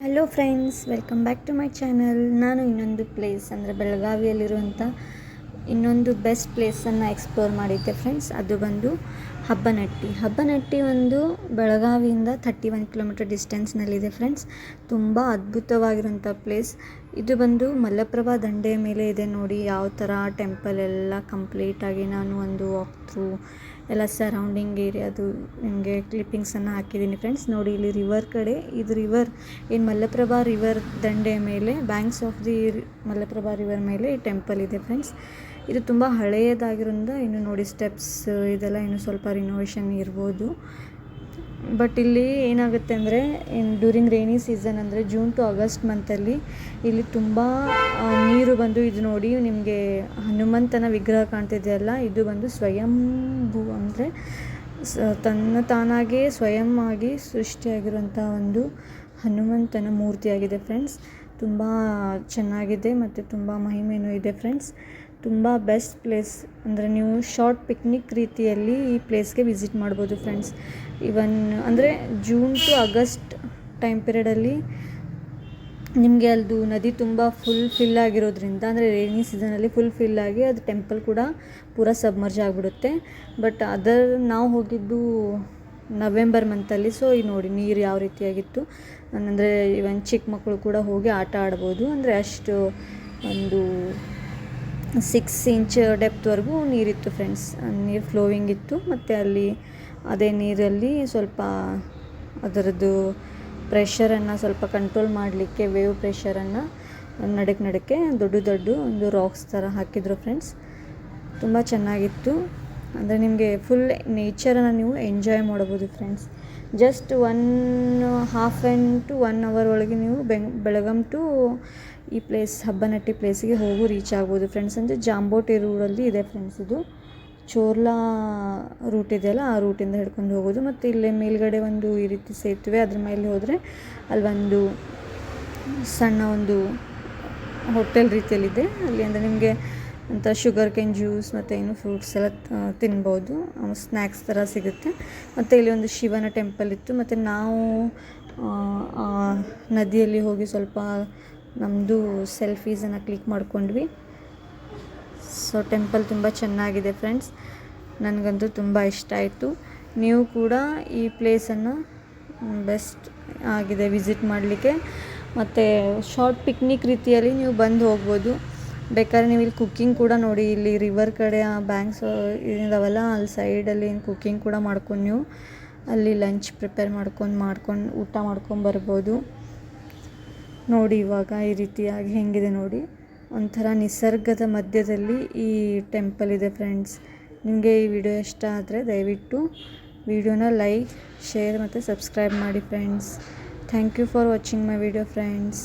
Hello friends welcome back to my channel ನಾನು ಇನ್ನೊಂದು place ಅಂದರೆ ಬೆಳಗಾವಿಯಲ್ಲಿರುವಂಥ ಇನ್ನೊಂದು ಬೆಸ್ಟ್ ಪ್ಲೇಸನ್ನು ಎಕ್ಸ್ಪ್ಲೋರ್ ಮಾಡಿದ್ದೆ ಫ್ರೆಂಡ್ಸ್ ಅದು ಬಂದು ಹಬ್ಬನಟ್ಟಿ. ಹಬ್ಬನಟ್ಟಿ ಒಂದು ಬೆಳಗಾವಿಯಿಂದ ಥರ್ಟಿ ಒನ್ ಕಿಲೋಮೀಟರ್ ಡಿಸ್ಟೆನ್ಸ್ನಲ್ಲಿದೆ ಫ್ರೆಂಡ್ಸ್ ತುಂಬ ಅದ್ಭುತವಾಗಿರುವಂಥ ಪ್ಲೇಸ್ ಇದು ಬಂದು ಮಲ್ಲಪ್ರಭಾ ದಂಡೆಯ ಮೇಲೆ ಇದೆ ನೋಡಿ. ಯಾವ ಥರ ಟೆಂಪಲ್ ಎಲ್ಲ ಕಂಪ್ಲೀಟಾಗಿ ನಾನು ಒಂದು ವಾಕ್ ಥ್ರೂ ಎಲ್ಲ ಸರೌಂಡಿಂಗ್ ಏರಿಯಾದು ನಿಮಗೆ ಕ್ಲಿಪ್ಪಿಂಗ್ಸನ್ನು ಹಾಕಿದ್ದೀನಿ ಫ್ರೆಂಡ್ಸ್ ನೋಡಿ ಇಲ್ಲಿ ರಿವರ್ ಕಡೆ, ಇದು ರಿವರ್ ಏನು ಮಲ್ಲಪ್ರಭಾ ರಿವರ್ ದಂಡೆ ಮೇಲೆ banks of the Malaprabha river ಮೇಲೆ ಈ ಟೆಂಪಲ್ ಇದೆ ಫ್ರೆಂಡ್ಸ್ ಇದು ತುಂಬ ಹಳೆಯದಾಗಿರೋದ್ರಿಂದ ಇನ್ನು ನೋಡಿ ಸ್ಟೆಪ್ಸ್ ಇದೆಲ್ಲ ಇನ್ನು ಸ್ವಲ್ಪ ರಿನೋವೇಷನ್ ಇರ್ಬೋದು. ಬಟ್ ಇಲ್ಲಿ ಏನಾಗುತ್ತೆ ಅಂದರೆ ಇನ್ ಡ್ಯೂರಿಂಗ್ ರೈನಿ ಸೀಸನ್ ಅಂದರೆ ಜೂನ್ ಟು ಆಗಸ್ಟ್ ಮಂತಲ್ಲಿ ಇಲ್ಲಿ ತುಂಬ ನೀರು ಬಂದು ಇದು ನೋಡಿ ನಿಮಗೆ ಹನುಮಂತನ ವಿಗ್ರಹ ಕಾಣ್ತಿದೆಯಲ್ಲ ಇದು ಬಂದು ಸ್ವಯಂಭೂ ಅಂದರೆ ತನ್ನ ತಾನಾಗಿಯೇ ಸ್ವಯಂ ಆಗಿ ಸೃಷ್ಟಿಯಾಗಿರುವಂಥ ಒಂದು ಹನುಮಂತನ ಮೂರ್ತಿಯಾಗಿದೆ ಫ್ರೆಂಡ್ಸ್ ತುಂಬ ಚೆನ್ನಾಗಿದೆ ಮತ್ತು ತುಂಬ ಮಹಿಮೆಯೂ ಇದೆ ಫ್ರೆಂಡ್ಸ್ ತುಂಬ ಬೆಸ್ಟ್ ಪ್ಲೇಸ್ ಅಂದರೆ ನೀವು ಶಾರ್ಟ್ ಪಿಕ್ನಿಕ್ ರೀತಿಯಲ್ಲಿ ಈ ಪ್ಲೇಸ್ಗೆ ವಿಸಿಟ್ ಮಾಡ್ಬೋದು ಫ್ರೆಂಡ್ಸ್ ಇವನ್ ಅಂದರೆ ಜೂನ್ ಟು ಆಗಸ್ಟ್ ಟೈಮ್ ಪಿರಿಯಡಲ್ಲಿ ನಿಮಗೆ ಅಲ್ಲದು ನದಿ ತುಂಬ ಫುಲ್ ಫಿಲ್ ಆಗಿರೋದ್ರಿಂದ, ಅಂದರೆ ರೈನಿ ಸೀಸನಲ್ಲಿ ಫುಲ್ ಫಿಲ್ ಆಗಿ ಅದು ಟೆಂಪಲ್ ಕೂಡ ಪೂರ ಸಬ್ಮರ್ಜ್ ಆಗಿಬಿಡುತ್ತೆ. ಬಟ್ ಅದರ್ ನಾವು ಹೋಗಿದ್ದು ನವೆಂಬರ್ ಮಂತಲ್ಲಿ ಸೊ ಈ ನೋಡಿ ನೀರು ಯಾವ ರೀತಿಯಾಗಿತ್ತು. ಅಂದರೆ ಇವನ್ ಚಿಕ್ಕ ಮಕ್ಕಳು ಕೂಡ ಹೋಗಿ ಆಟ ಆಡ್ಬೋದು. ಅಂದರೆ ಅಷ್ಟು ಒಂದು ಸಿಕ್ಸ್ ಇಂಚ್ ಡೆಪ್ತ್ವರೆಗೂ ನೀರಿತ್ತು ಫ್ರೆಂಡ್ಸ್ ನೀರು ಫ್ಲೋವಿಂಗ್ ಇತ್ತು. ಮತ್ತು ಅಲ್ಲಿ ಅದೇ ನೀರಲ್ಲಿ ಸ್ವಲ್ಪ ಅದರದ್ದು ಪ್ರೆಷರನ್ನು ಸ್ವಲ್ಪ ಕಂಟ್ರೋಲ್ ಮಾಡಲಿಕ್ಕೆ ವೇವ್ ಪ್ರೆಷರನ್ನು ನಡಕ್ಕೆ ನಡಕ್ಕೆ ದೊಡ್ಡ ದೊಡ್ಡ ಒಂದು ರಾಕ್ಸ್ ಥರ ಹಾಕಿದ್ರು ಫ್ರೆಂಡ್ಸ್ ತುಂಬ ಚೆನ್ನಾಗಿತ್ತು. ಅಂದರೆ ನಿಮಗೆ ಫುಲ್ ನೇಚರನ್ನು ನೀವು ಎಂಜಾಯ್ ಮಾಡ್ಬೋದು friends just one half and two one hour ಒಳಗೆ ನೀವು ಬೆಂಗ್, ಬೆಳಗಾಂ ಟು ಈ ಪ್ಲೇಸ್ ಹಬ್ಬನಟ್ಟಿ ಪ್ಲೇಸಿಗೆ ಹೋಗು ರೀಚ್ ಆಗ್ಬೋದು ಫ್ರೆಂಡ್ಸ್ ಅಂದರೆ ಜಾಂಬೋಟಿ ರೂಡಲ್ಲಿ ಇದೆ ಫ್ರೆಂಡ್ಸ್ ಇದು. ಚೋರ್ಲಾ ರೂಟ್ ಇದೆಯಲ್ಲ ಆ ರೂಟಿಂದ ಹಿಡ್ಕೊಂಡು ಹೋಗೋದು. ಮತ್ತು ಇಲ್ಲೇ ಮೇಲ್ಗಡೆ ಒಂದು ಈ ರೀತಿ ಸೇತುವೆ, ಅದ್ರ ಮೇಲೆ ಹೋದರೆ ಅಲ್ಲೊಂದು ಸಣ್ಣ ಒಂದು ಹೋಟೆಲ್ ರೀತಿಯಲ್ಲಿದೆ. ಅಲ್ಲಿ ಅಂದರೆ ನಿಮಗೆ ಅಂತ ಶುಗರ್ ಕೇನ್ ಜ್ಯೂಸ್ ಮತ್ತು ಏನು ಫ್ರೂಟ್ಸ್ ಎಲ್ಲ ತಿನ್ಬೋದು. ಸ್ನ್ಯಾಕ್ಸ್ ಥರ ಸಿಗುತ್ತೆ. ಮತ್ತು ಇಲ್ಲಿ ಒಂದು ಶಿವನ ಟೆಂಪಲ್ ಇತ್ತು. ಮತ್ತು ನಾವು ನದಿಯಲ್ಲಿ ಹೋಗಿ ಸ್ವಲ್ಪ ನಮ್ಮದು ಸೆಲ್ಫೀಸನ್ನು ಕ್ಲಿಕ್ ಮಾಡ್ಕೊಂಡ್ವಿ. ಸೊ ಟೆಂಪಲ್ ತುಂಬ ಚೆನ್ನಾಗಿದೆ ಫ್ರೆಂಡ್ಸ್ ನನಗಂತೂ ತುಂಬ ಇಷ್ಟ ಆಯಿತು. ನೀವು ಕೂಡ ಈ ಪ್ಲೇಸನ್ನು ಬೆಸ್ಟ್ ಆಗಿದೆ ವಿಸಿಟ್ ಮಾಡಲಿಕ್ಕೆ. ಮತ್ತು ಶಾರ್ಟ್ ಪಿಕ್ನಿಕ್ ರೀತಿಯಲ್ಲಿ ನೀವು ಬಂದು ಹೋಗ್ಬೋದು. ಬೇಕಾದ್ರೆ ನೀವು ಇಲ್ಲಿ ಕುಕ್ಕಿಂಗ್ ಕೂಡ ನೋಡಿ, ಇಲ್ಲಿ ರಿವರ್ ಕಡೆ, ಆ ಬ್ಯಾಂಕ್ಸ್ ಇದಾವಲ್ಲ, ಅಲ್ಲಿ ಸೈಡಲ್ಲಿ ಕುಕ್ಕಿಂಗ್ ಕೂಡ ಮಾಡ್ಕೊಂಡು ನೀವು ಅಲ್ಲಿ ಲಂಚ್ ಪ್ರಿಪೇರ್ ಮಾಡ್ಕೊಂಡು ಮಾಡ್ಕೊಂಡು, ಊಟ ಮಾಡ್ಕೊಂಡು ಬರ್ಬೋದು. ನೋಡಿ ಇವಾಗ ಈ ರೀತಿಯಾಗಿ ಹೆಂಗಿದೆ ನೋಡಿ. ಒಂಥರ ನಿಸರ್ಗದ ಮಧ್ಯದಲ್ಲಿ ಈ ಟೆಂಪಲ್ ಇದೆ ಫ್ರೆಂಡ್ಸ್ ನಿಮಗೆ ಈ ವಿಡಿಯೋ ಇಷ್ಟ ಆದರೆ ದಯವಿಟ್ಟು ವಿಡಿಯೋನ ಲೈಕ್ ಶೇರ್ ಮತ್ತು ಸಬ್ಸ್ಕ್ರೈಬ್ ಮಾಡಿ friends thank you for watching my video friends